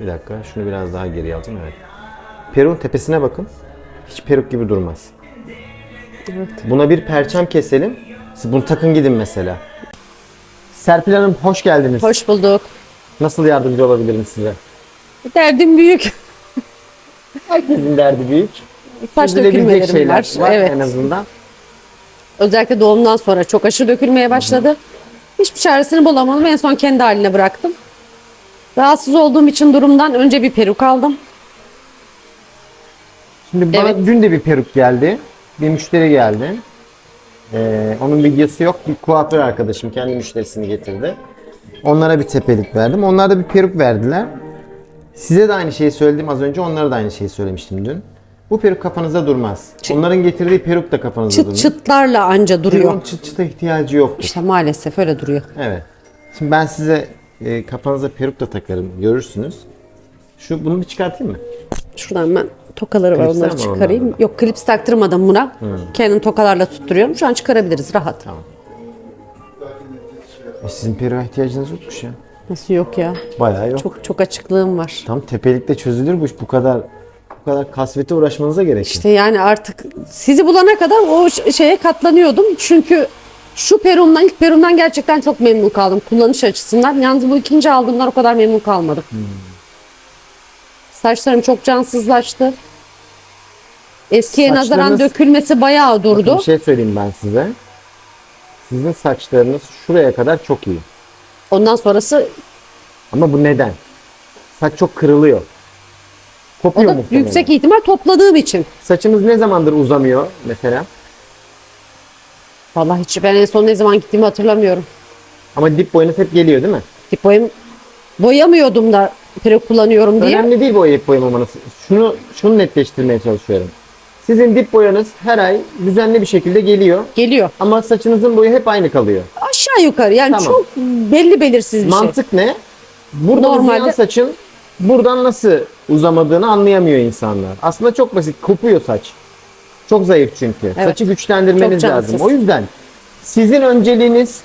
Bir dakika şunu biraz daha geriye alacağım evet. Peruk'un tepesine bakın. Hiç peruk gibi durmaz. Evet. Buna bir perçem keselim. Siz bunu takın gidin mesela. Serpil Hanım hoş geldiniz. Hoş bulduk. Nasıl yardımcı olabilirim size? Derdim büyük. Herkesin derdi büyük. Saç dökülmelerim şeyler var. var evet. en azından. Özellikle doğumdan sonra çok aşırı dökülmeye başladı. Hiçbir çaresini bulamadım. En son kendi haline bıraktım. Rahatsız olduğum için durumdan önce bir peruk aldım. Şimdi bana Evet. dün de bir peruk geldi. Bir müşteri geldi. Ee, onun videosu yok. Bir kuaför arkadaşım kendi müşterisini getirdi. Onlara bir tepelik verdim. Onlar da bir peruk verdiler. Size de aynı şeyi söyledim az önce. Onlara da aynı şeyi söylemiştim dün. Bu peruk kafanızda durmaz. Onların getirdiği peruk da kafanızda Çıt durmaz. çıtlarla anca duruyor. Peruğun çıt çıta ihtiyacı yoktur. İşte maalesef öyle duruyor. Evet. Şimdi ben size e, kafanıza peruk da takarım. Görürsünüz. Şu bunu bir çıkartayım mı? Şuradan ben tokaları var Klipsler onları mi çıkarayım. onlarda? Yok klips taktırmadım buna. Kendim tokalarla tutturuyorum. Şu an çıkarabiliriz rahat. E, sizin peruğa ihtiyacınız yokmuş ya. Nasıl yok ya? Bayağı yok. Çok çok açıklığım var. Tam tepelikte çözülür bu iş. Bu kadar bu kadar kasvete uğraşmanıza gerek yok. İşte yani artık sizi bulana kadar o ş- şeye katlanıyordum. Çünkü şu perumdan ilk perumdan gerçekten çok memnun kaldım kullanış açısından. Yalnız bu ikinci aldığımdan o kadar memnun kalmadım. Saçlarım çok cansızlaştı. Eskiye nazaran Saçlarınız- dökülmesi bayağı Bakın durdu. bir şey söyleyeyim ben size. Sizin saçlarınız şuraya kadar çok iyi. Ondan sonrası Ama bu neden? Saç çok kırılıyor. o Kopuyor da muhtemelen. yüksek ihtimal topladığım için. Saçınız ne zamandır uzamıyor mesela? Vallahi hiç ben en son ne zaman gittiğimi hatırlamıyorum. Ama dip boyunuz hep geliyor değil mi? Tip boyum boyamıyordum da peruk kullanıyorum diye. Önemli değil boyayıp boyamamanız. Şunu şunu netleştirmeye çalışıyorum. Sizin dip boyanız her ay düzenli bir şekilde geliyor. Geliyor. Ama saçınızın boyu hep aynı kalıyor. Aşağı yukarı yani Tamam. çok belli belirsiz bir şey. Mantık ne? Burada Normalde- uzayan saçın buradan nasıl uzamadığını anlayamıyor insanlar. Aslında çok basit. Kopuyor saç. Çok zayıf çünkü. Evet. Saçı güçlendirmeniz Çok lazım. O yüzden sizin önceliğiniz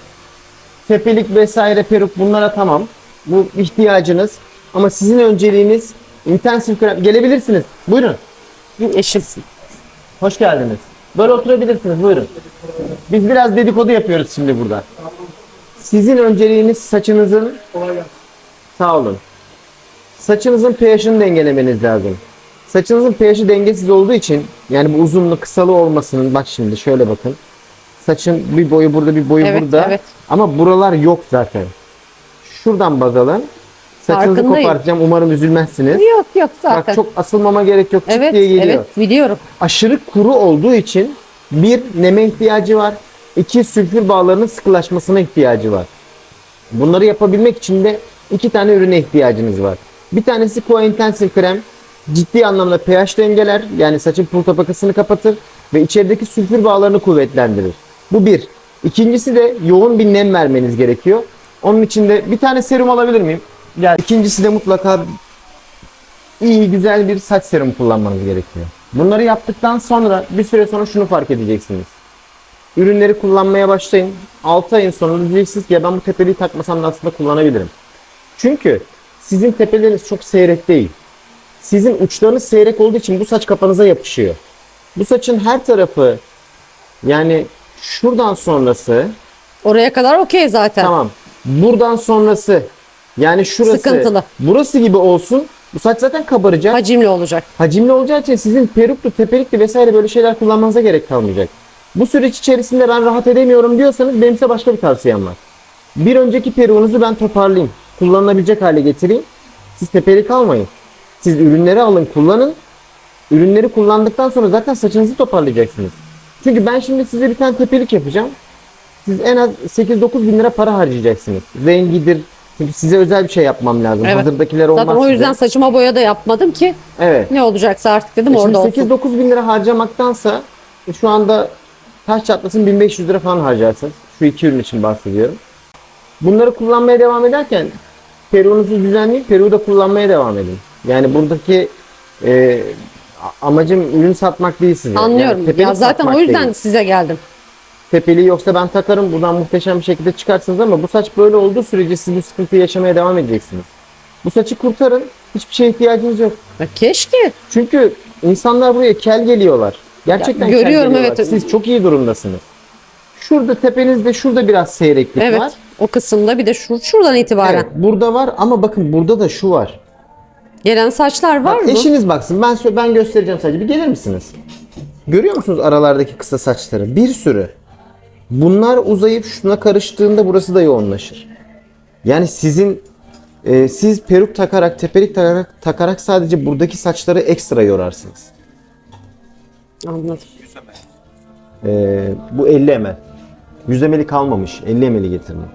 tepelik vesaire peruk bunlara tamam. Bu ihtiyacınız. Ama sizin önceliğiniz intensif krem. Gelebilirsiniz. Buyurun. Eşim. Hoş geldiniz. Böyle oturabilirsiniz. Buyurun. Biz biraz dedikodu yapıyoruz şimdi burada. Sizin önceliğiniz saçınızın Sağ olun. Saçınızın pH'ini dengelemeniz lazım. Saçınızın pH'i dengesiz olduğu için yani bu uzunlu kısalı olmasının bak şimdi şöyle bakın. Saçın bir boyu burada bir boyu Evet, burada. evet. Ama buralar yok zaten. Şuradan baz alın. Saçınızı Farkındayım. kopartacağım. Umarım üzülmezsiniz. Yok yok zaten. Bak çok asılmama gerek yok. Evet diye geliyor evet biliyorum. aşırı kuru olduğu için bir neme ihtiyacı var. iki sülfür bağlarının sıkılaşmasına ihtiyacı var. Bunları yapabilmek için de iki tane ürüne ihtiyacınız var. Bir tanesi Koa Intensive Krem ciddi anlamda pH dengeler yani saçın pul tabakasını kapatır ve içerideki sülfür bağlarını kuvvetlendirir. Bu bir. İkincisi de yoğun bir nem vermeniz gerekiyor. Onun için de bir tane serum alabilir miyim? Yani ikincisi de mutlaka iyi güzel bir saç serumu kullanmanız gerekiyor. Bunları yaptıktan sonra bir süre sonra şunu fark edeceksiniz. Ürünleri kullanmaya başlayın. 6 ayın sonunda diyeceksiniz ki ya ben bu tepeliği takmasam da aslında kullanabilirim. Çünkü sizin tepeleriniz çok seyrek değil. Sizin uçlarınız seyrek olduğu için bu saç kafanıza yapışıyor. Bu saçın her tarafı yani şuradan sonrası Oraya kadar okey zaten. Tamam. Buradan sonrası yani şurası Sıkıntılı. burası gibi olsun. Bu saç zaten kabaracak. Hacimli olacak. Hacimli olacağı için sizin peruklu, tepelikli vesaire böyle şeyler kullanmanıza gerek kalmayacak. Bu süreç içerisinde ben rahat edemiyorum diyorsanız benim size başka bir tavsiyem var. Bir önceki peruğunuzu ben toparlayayım. Kullanılabilecek hale getireyim. Siz tepelik almayın. Siz ürünleri alın, kullanın. Ürünleri kullandıktan sonra zaten saçınızı toparlayacaksınız. Çünkü ben şimdi size bir tane tepelik yapacağım. Siz en az 8-9 bin lira para harcayacaksınız. Rengidir. Çünkü size özel bir şey yapmam lazım. Evet. Hazırdakiler olmaz Zaten o yüzden size. saçıma boya da yapmadım ki Evet. ne olacaksa artık dedim E orada Şimdi olsun. 8-9 bin lira harcamaktansa e, şu anda taş çatlasın 1500 lira falan harcarsınız. Şu iki ürün için bahsediyorum. Bunları kullanmaya devam ederken peruğunuzu düzenleyin, peruğu da kullanmaya devam edin. Yani buradaki e, amacım ürün satmak değil size. Anlıyorum. Yani ya zaten o yüzden değil. size geldim. Tepeliği yoksa ben takarım buradan muhteşem bir şekilde çıkarsınız ama bu saç böyle olduğu sürece siz bu sıkıntıyı yaşamaya devam edeceksiniz. Bu saçı kurtarın. Hiçbir şeye ihtiyacınız yok. Ya keşke. Çünkü insanlar buraya kel geliyorlar. Gerçekten Ya, kel görüyorum, geliyorlar. evet. Siz çok iyi durumdasınız. Şurada tepenizde şurada biraz seyreklik Evet. var. O kısımda bir de şu, şuradan itibaren. Evet, burada var ama bakın burada da şu var. Gelen saçlar var Bak, mı? eşiniz baksın. Ben ben göstereceğim sadece. Bir gelir misiniz? Görüyor musunuz aralardaki kısa saçları? Bir sürü. Bunlar uzayıp şuna karıştığında burası da yoğunlaşır. Yani sizin e, siz peruk takarak, tepelik takarak, takarak sadece buradaki saçları ekstra yorarsınız. Anladım. E, bu 50 ml. 100 ml'i kalmamış. 50 ml'i getirdim.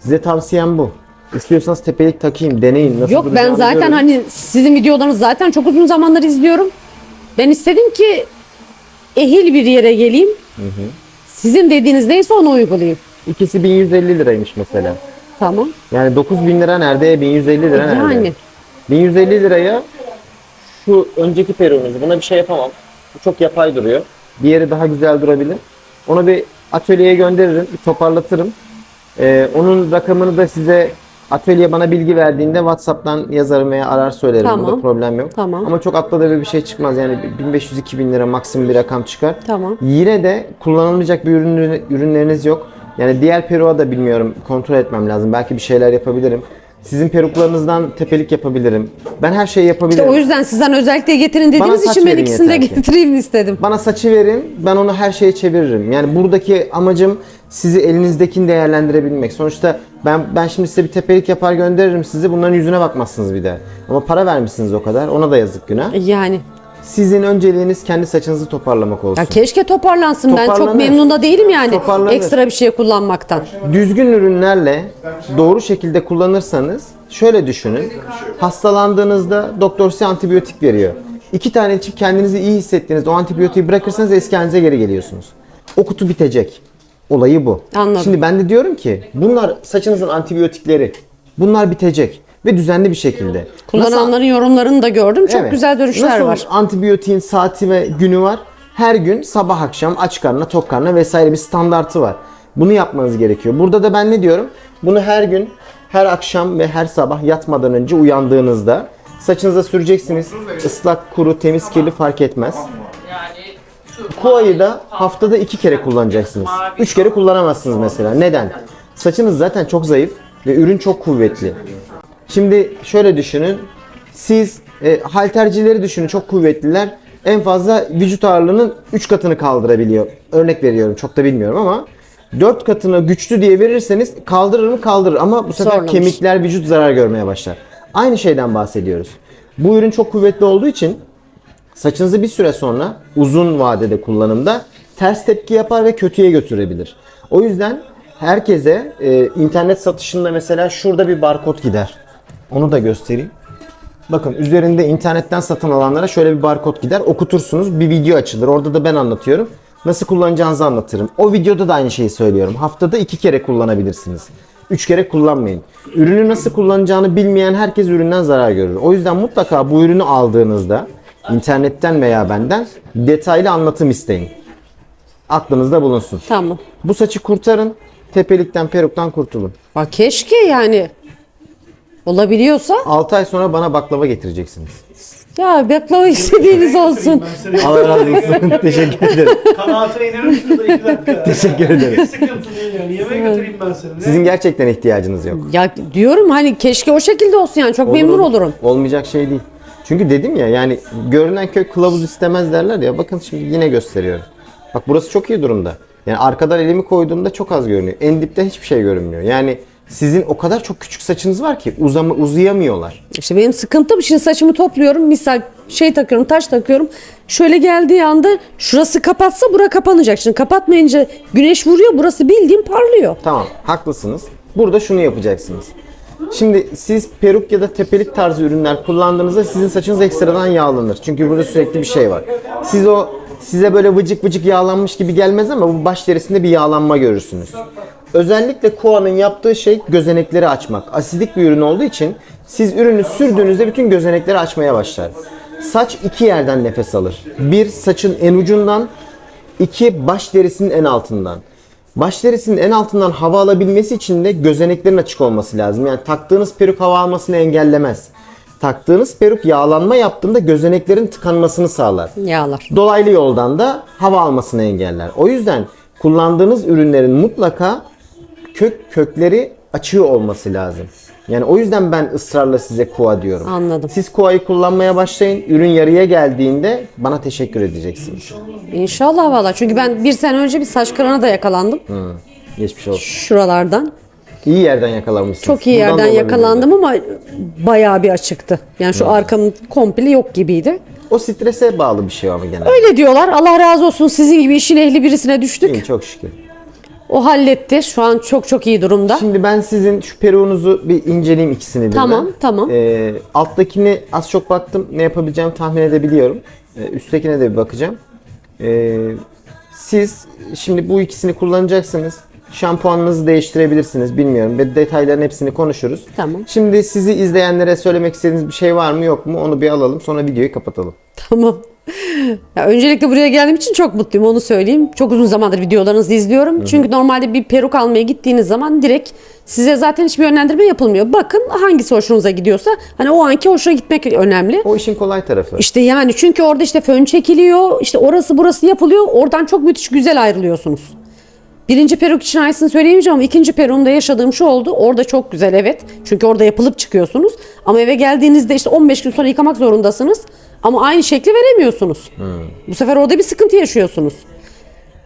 Size tavsiyem bu. İstiyorsanız tepelik takayım, deneyin. Nasıl Yok ben duracağını zaten görün. hani sizin videolarınızı zaten çok uzun zamandır izliyorum. Ben istedim ki ehil bir yere geleyim. Sizin dediğiniz neyse onu uygulayayım. İkisi 1150 liraymış mesela. Tamam. Yani 9000 lira nerede? 1150 lira nerede? Yani. 1150 liraya şu önceki peruğunuzu buna bir şey yapamam. Bu çok yapay duruyor. Diğeri daha güzel durabilir. Onu bir atölyeye gönderirim, bir toparlatırım. Ee, onun rakamını da size atölye bana bilgi verdiğinde WhatsApp'tan yazarım veya arar söylerim. Tamam. Burada problem yok. Tamam. Ama çok atladığı bir şey çıkmaz. Yani 1500-2000 lira maksimum bir rakam çıkar. Tamam. Yine de kullanılmayacak bir ürün, ürünleriniz yok. Yani diğer peruğa da bilmiyorum kontrol etmem lazım. Belki bir şeyler yapabilirim. Sizin peruklarınızdan tepelik yapabilirim. Ben her şeyi yapabilirim. İşte o yüzden sizden özellikle getirin dediğiniz için ben ikisini de ki. getireyim istedim. Bana saçı verin, ben onu her şeye çeviririm. Yani buradaki amacım sizi elinizdekini değerlendirebilmek. Sonuçta ben ben şimdi size bir tepelik yapar gönderirim sizi. Bunların yüzüne bakmazsınız bir de. Ama para vermişsiniz o kadar. Ona da yazık günah. Yani. Sizin önceliğiniz kendi saçınızı toparlamak olsun. Ya keşke toparlansın. Ben çok memnun da değilim yani Toparlanır. ekstra bir şey kullanmaktan. Düzgün ürünlerle doğru şekilde kullanırsanız şöyle düşünün. Hastalandığınızda doktor size antibiyotik veriyor. İki tane içip kendinizi iyi hissettiğinizde o antibiyotiği bırakırsanız eski halinize geri geliyorsunuz. O kutu bitecek. Olayı bu. Anladım. Şimdi ben de diyorum ki bunlar saçınızın antibiyotikleri. Bunlar bitecek ve düzenli bir şekilde. Nasıl- Kullananların yorumlarını da gördüm. Çok Evet. güzel dönüşler Nasıl var. antibiyotiğin saati ve günü var. Her gün sabah akşam aç karnına tok karnına vesaire bir standartı var. Bunu yapmanız gerekiyor. Burada da ben ne diyorum? Bunu her gün, her akşam ve her sabah yatmadan önce uyandığınızda saçınıza süreceksiniz. Islak, kuru, temiz, kirli fark etmez. Kuayı da haftada iki kere kullanacaksınız. Üç kere kullanamazsınız mesela. Neden? Saçınız zaten çok zayıf ve ürün çok kuvvetli. Şimdi şöyle düşünün. Siz e, haltercileri düşünün çok kuvvetliler. En fazla vücut ağırlığının 3 katını kaldırabiliyor. Örnek veriyorum çok da bilmiyorum ama 4 katını güçlü diye verirseniz kaldırır mı kaldırır ama bu sefer Zorlamış. kemikler vücut zarar görmeye başlar. Aynı şeyden bahsediyoruz. Bu ürün çok kuvvetli olduğu için saçınızı bir süre sonra uzun vadede kullanımda ters tepki yapar ve kötüye götürebilir. O yüzden herkese e, internet satışında mesela şurada bir barkod gider. Onu da göstereyim. Bakın üzerinde internetten satın alanlara şöyle bir barkod gider. Okutursunuz bir video açılır. Orada da ben anlatıyorum. Nasıl kullanacağınızı anlatırım. O videoda da aynı şeyi söylüyorum. Haftada iki kere kullanabilirsiniz. Üç kere kullanmayın. Ürünü nasıl kullanacağını bilmeyen herkes üründen zarar görür. O yüzden mutlaka bu ürünü aldığınızda internetten veya benden detaylı anlatım isteyin. Aklınızda bulunsun. Tamam. Bu saçı kurtarın. Tepelikten, peruktan kurtulun. Bak keşke yani olabiliyorsa 6 ay sonra bana baklava getireceksiniz. ya baklava istediğiniz olsun. Allah razı olsun. Teşekkür ederim. Kanaatine inerim şurada iki dakika. Teşekkür ederim. Hiç sıkıntı değil yani. Yemeğe götüreyim ben seni. Sizin gerçekten ihtiyacınız yok. Ya diyorum hani keşke o şekilde olsun yani çok memnun olurum. Olmayacak şey değil. Çünkü dedim ya yani görünen kök kılavuz istemez derler ya. Bakın şimdi yine gösteriyorum. Bak burası çok iyi durumda. Yani arkadan elimi koyduğumda çok az görünüyor. En dipte hiçbir şey görünmüyor. Yani sizin o kadar çok küçük saçınız var ki uzama, uzayamıyorlar. İşte benim sıkıntım şimdi saçımı topluyorum. Misal şey takıyorum, taş takıyorum. Şöyle geldiği anda şurası kapatsa bura kapanacak. Şimdi kapatmayınca güneş vuruyor. Burası bildiğin parlıyor. Tamam haklısınız. Burada şunu yapacaksınız. Şimdi siz peruk ya da tepelik tarzı ürünler kullandığınızda sizin saçınız ekstradan yağlanır. Çünkü burada sürekli bir şey var. Siz o size böyle vıcık vıcık yağlanmış gibi gelmez ama bu baş derisinde bir yağlanma görürsünüz. Özellikle Koa'nın yaptığı şey gözenekleri açmak. Asidik bir ürün olduğu için siz ürünü sürdüğünüzde bütün gözenekleri açmaya başlar. Saç iki yerden nefes alır. Bir saçın en ucundan, iki baş derisinin en altından. Baş derisinin en altından hava alabilmesi için de gözeneklerin açık olması lazım. Yani taktığınız peruk hava almasını engellemez. taktığınız peruk yağlanma yaptığında gözeneklerin tıkanmasını sağlar. Yağlar. Dolaylı yoldan da hava almasını engeller. O yüzden kullandığınız ürünlerin mutlaka kök kökleri açığı olması lazım. Yani o yüzden ben ısrarla size kuğa diyorum. Anladım. Siz kuayı kullanmaya başlayın. Ürün yarıya geldiğinde bana teşekkür edeceksiniz. İnşallah valla. Çünkü ben bir sene önce bir saç kırığına da yakalandım. Geçmiş olsun. Şuralardan. İyi yerden yakalanmışsınız. Çok iyi Buradan da yerden yakalandım ama bayağı bir açıktı. Yani şu arkamın komple yok gibiydi. O strese bağlı bir şey ama genelde. Öyle diyorlar. Allah razı olsun sizin gibi işin ehli birisine düştük. İyi, çok şükür. O halletti. Şu an çok çok iyi durumda. Şimdi ben sizin şu peruğunuzu bir inceleyeyim ikisini birden. Tamam, tamam. Ee, alttakini az çok baktım. Ne yapabileceğimi tahmin edebiliyorum. Ee, üsttekine de bir bakacağım. Ee, siz şimdi bu ikisini kullanacaksınız. Şampuanınızı değiştirebilirsiniz. Bilmiyorum. Ve detayların hepsini konuşuruz. Tamam. Şimdi sizi izleyenlere söylemek istediğiniz bir şey var mı yok mu? Onu bir alalım. Sonra videoyu kapatalım. Tamam. Ya öncelikle buraya geldiğim için çok mutluyum onu söyleyeyim. Çok uzun zamandır videolarınızı izliyorum. Çünkü normalde bir peruk almaya gittiğiniz zaman direkt size zaten hiçbir yönlendirme yapılmıyor. Bakın hangisi hoşunuza gidiyorsa hani o anki hoşuna gitmek önemli. O işin kolay tarafı. İşte yani çünkü orada işte fön çekiliyor, işte orası burası yapılıyor. Oradan çok müthiş güzel ayrılıyorsunuz. Birinci peruk için aynısını söyleyemeyeceğim ama ikinci peruğumda yaşadığım şu oldu. Orada çok güzel evet. Çünkü orada yapılıp çıkıyorsunuz. Ama eve geldiğinizde işte 15 gün sonra yıkamak zorundasınız. Ama aynı şekli veremiyorsunuz. Bu sefer orada bir sıkıntı yaşıyorsunuz.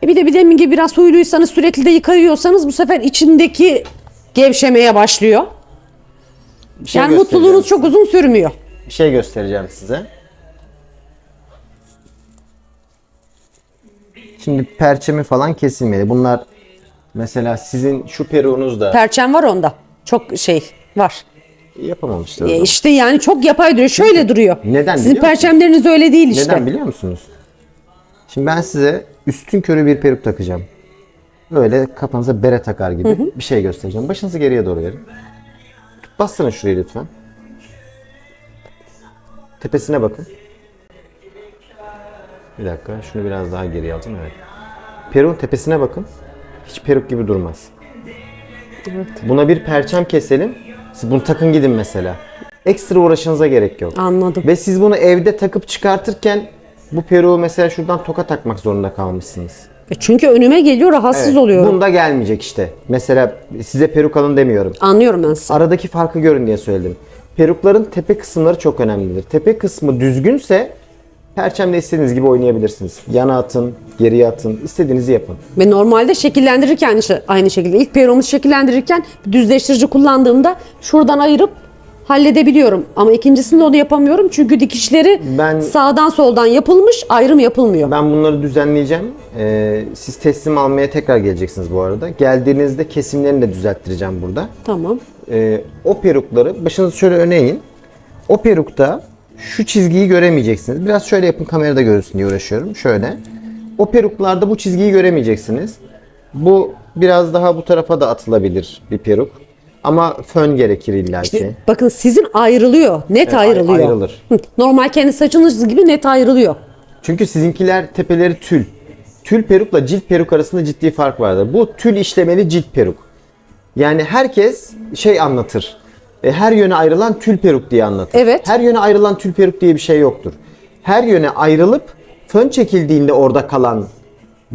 E bir de bir demin gibi biraz huyluysanız sürekli de yıkayıyorsanız bu sefer içindeki gevşemeye başlıyor. Bir şey Yani göstereceğim mutluluğunuz çok uzun sürmüyor. Bir şey göstereceğim size. Şimdi perçemi falan kesilmedi. Bunlar mesela sizin şu peruğunuz da Perçem var onda. Çok şey var. yapamamışlar. o E zaman. işte yani çok yapay duruyor. Şöyle duruyor. Neden Sizin biliyor musun? perçemleriniz öyle değil işte. Neden biliyor musunuz? Şimdi ben size üstün körü bir peruk takacağım. Böyle kafanıza bere takar gibi bir şey göstereceğim. Başınızı geriye doğru verin. Bastırın şurayı lütfen. Tepesine bakın. Bir dakika şunu biraz daha geriye alacağım evet. Peruğun tepesine bakın. Hiç peruk gibi durmaz. Buna bir perçem keselim. Siz bunu takın gidin mesela. Ekstra uğraşınıza gerek yok. Anladım. Ve siz bunu evde takıp çıkartırken bu peruğu mesela şuradan toka takmak zorunda kalmışsınız. E çünkü önüme geliyor rahatsız Evet, oluyorum. Bunda gelmeyecek işte. Mesela size peruk alın demiyorum. Anlıyorum ben sizi. Aradaki farkı görün diye söyledim. Perukların tepe kısımları çok önemlidir. Tepe kısmı düzgünse perçemle istediğiniz gibi oynayabilirsiniz. Yana atın, geriye atın, istediğinizi yapın. Ve normalde şekillendirirken işte aynı şekilde ilk peruğumu şekillendirirken düzleştirici kullandığımda şuradan ayırıp halledebiliyorum. Ama ikincisinde onu yapamıyorum çünkü dikişleri Ben- sağdan soldan yapılmış ayrım yapılmıyor. Ben bunları düzenleyeceğim. Ee, siz teslim almaya tekrar geleceksiniz bu arada. Geldiğinizde kesimlerini de düzelttireceğim burada. Tamam. Ee, o perukları başınızı şöyle öne eğin. O perukta şu çizgiyi göremeyeceksiniz. Biraz şöyle yapın kamerada görünsün diye uğraşıyorum. Şöyle. O peruklarda bu çizgiyi göremeyeceksiniz. Bu biraz daha bu tarafa da atılabilir bir peruk. Ama fön gerekir illaki. Bakın sizin ayrılıyor. Net ay- ayrılıyor. ayrılır. Hı, Normal kendi saçınız gibi net ayrılıyor. Çünkü sizinkiler tepeleri tül. Tül perukla cilt peruk arasında ciddi fark vardır. Bu tül işlemeli cilt peruk. Yani herkes şey anlatır. E, her yöne ayrılan tül peruk diye anlatır. Evet. Her yöne ayrılan tül peruk diye bir şey yoktur. Her yöne ayrılıp fön çekildiğinde orada kalan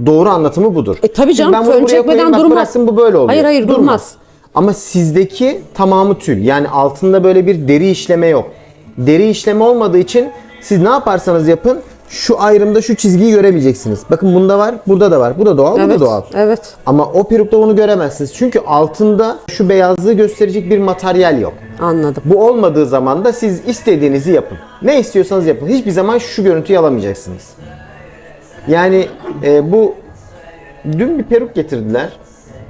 doğru anlatımı budur. E, tabii canım, fön çekmeden durmaz. bıraksın bu böyle oluyor. Hayır, hayır, durmaz. Ama sizdeki tamamı tül. Yani altında böyle bir deri işleme yok. Deri işleme olmadığı için siz ne yaparsanız yapın şu ayrımda şu çizgiyi göremeyeceksiniz. Bakın bunda var, burada da var. Bu da doğal, bu da Evet. doğal. Evet. Ama o perukta onu göremezsiniz. Çünkü altında şu beyazlığı gösterecek bir materyal yok. Anladım. Bu olmadığı zaman da siz istediğinizi yapın. Ne istiyorsanız yapın. Hiçbir zaman şu görüntüyü alamayacaksınız. Yani e, bu dün bir peruk getirdiler.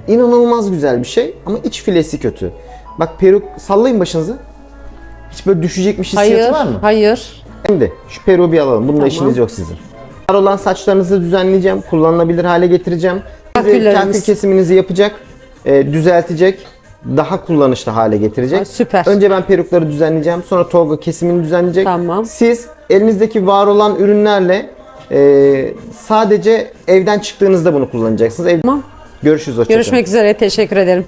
İnanılmaz güzel bir şey ama iç filesi kötü. Bak peruk sallayın başınızı. Hiç böyle düşecekmiş hissiyatı Hayır. var mı? Hayır. Şimdi şu peruğu bir alalım. Bununla Tamam. işiniz yok sizin. Var olan saçlarınızı düzenleyeceğim. Kullanılabilir hale getireceğim. Kahkül kesiminizi yapacak. e, düzeltecek. Daha kullanışlı hale getirecek. Ay, süper. Önce ben perukları düzenleyeceğim. Sonra tolga kesimini düzenleyecek. Tamam. Siz elinizdeki var olan ürünlerle e, sadece evden çıktığınızda bunu kullanacaksınız. Ev... Tamam. Görüşürüz. hoşça kalın. Görüşmek üzere. Teşekkür ederim.